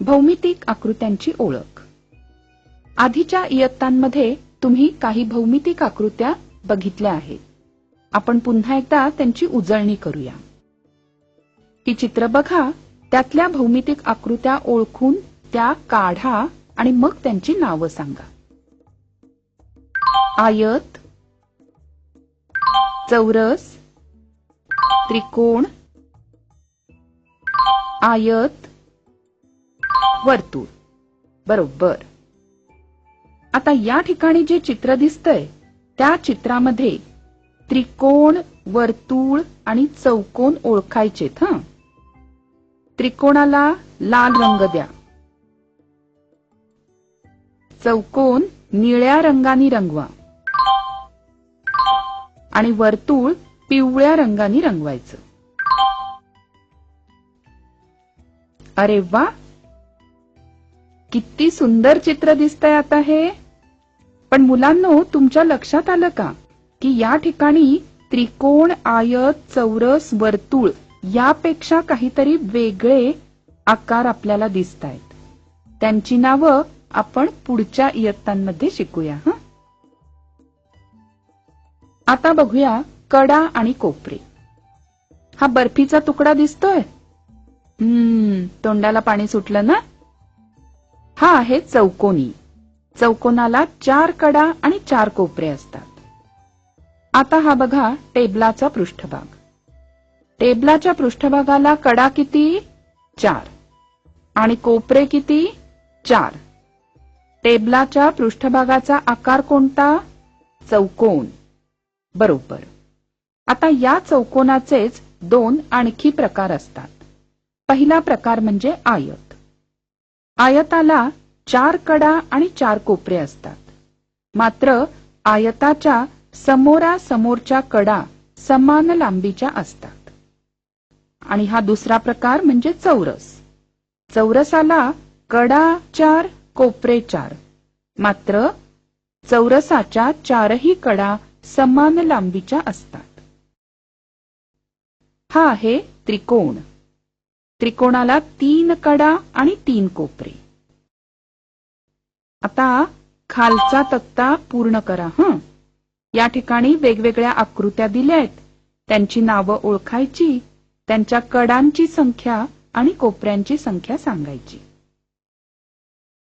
भौमितिक आकृत्यांची ओळख. आधीच्या इयत्तांमध्ये तुम्ही काही भौमितिक आकृत्या बघितल्या आहेत. आपण पुन्हा एकदा त्यांची उजळणी करूया. ही चित्र बघा त्यातल्या भौमितिक आकृत्या ओळखून त्या काढा आणि मग त्यांची नावं सांगा. आयत चौरस त्रिकोण आयत वर्तुळ. बरोबर. आता या ठिकाणी जे चित्र दिसतंय त्या चित्रामध्ये त्रिकोण वर्तुळ आणि चौकोन ओळखायचेत हं? त्रिकोणाला लाल रंग द्या. चौकोन निळ्या रंगाने रंगवा. आणि वर्तुळ पिवळ्या रंगाने रंगवायचं. अरे वा! किती सुंदर चित्र दिसतंय आता हे. पण मुलांनो तुमच्या लक्षात आलं का? की या ठिकाणी त्रिकोण आयत चौरस वर्तुळ यापेक्षा काहीतरी वेगळे आकार आपल्याला दिसत आहेत त्यांची नावं आपण पुढच्या इयत्तांमध्ये शिकूया हा? आता बघूया कडा आणि कोपरे. हा बर्फीचा तुकडा दिसतोय? हम्म तोंडाला पाणी सुटलं ना? हा आहे चौकोनी. चौकोनाला चार कडा आणि चार कोपरे असतात. आता हा बघा टेबलाचा पृष्ठभाग. टेबलाच्या पृष्ठभागाला कडा किती? चार. आणि कोपरे किती? चार. टेबलाच्या पृष्ठभागाचा आकार कोणता? चौकोन. बरोबर. आता या चौकोनाचेच दोन आणखी प्रकार असतात. पहिला प्रकार म्हणजे आयत. आयताला चार कडा आणि चार कोपरे असतात. मात्र आयताच्या समोरासमोरच्या कडा समान लांबीच्या असतात. आणि हा दुसरा प्रकार म्हणजे चौरस. चौरसाला कडा चार कोपरे चार. मात्र चौरसाच्या चारही कडा समान लांबीच्या असतात. हा आहे त्रिकोण. त्रिकोणाला तीन कडा आणि तीन कोपरे. आता खालचा तक्ता पूर्ण करा हं. या ठिकाणी वेगवेगळ्या आकृत्या दिल्या आहेत. त्यांची नावं ओळखायची त्यांच्या कडांची संख्या आणि कोपऱ्यांची संख्या सांगायची.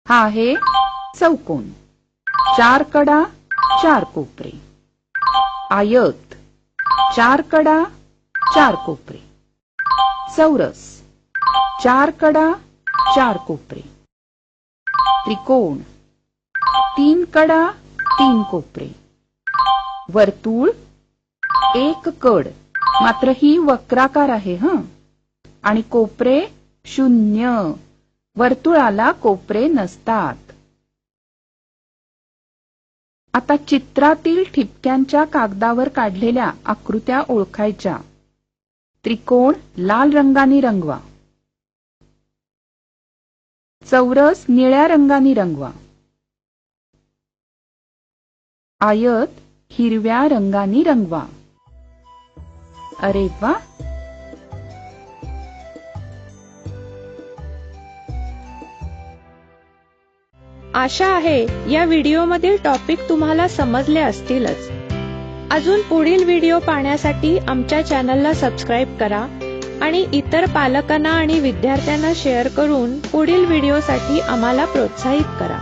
हा आहे चौकोन. चार कडा चार कोपरे. आयत. चार कडा चार कोपरे. चौरस. चार कडा चार कोपरे. त्रिकोण. तीन कडा तीन कोपरे. वर्तुळ एक कड. मात्र ही वक्राकार आहे ह. आणि कोपरे शून्य. वर्तुळाला कोपरे नसतात. आता चित्रातील ठिपक्यांच्या कागदावर काढलेल्या आकृत्या ओळखायच्या. त्रिकोण लाल रंगाने रंगवा. चौरस निळ्या रंगाने रंगवा. आयत हिरव्या रंगाने रंगवा. अरे वा! आशा आहे या व्हिडिओमधील टॉपिक तुम्हाला समजले असतीलच. अजून पुढील व्हिडिओ पाहण्यासाठी आमच्या चॅनलला सबस्क्राईब करा. आणि इतर पालकांना आणि विद्यार्थ्यांना शेअर करून पुढील व्हिडिओसाठी आम्हाला प्रोत्साहित करा.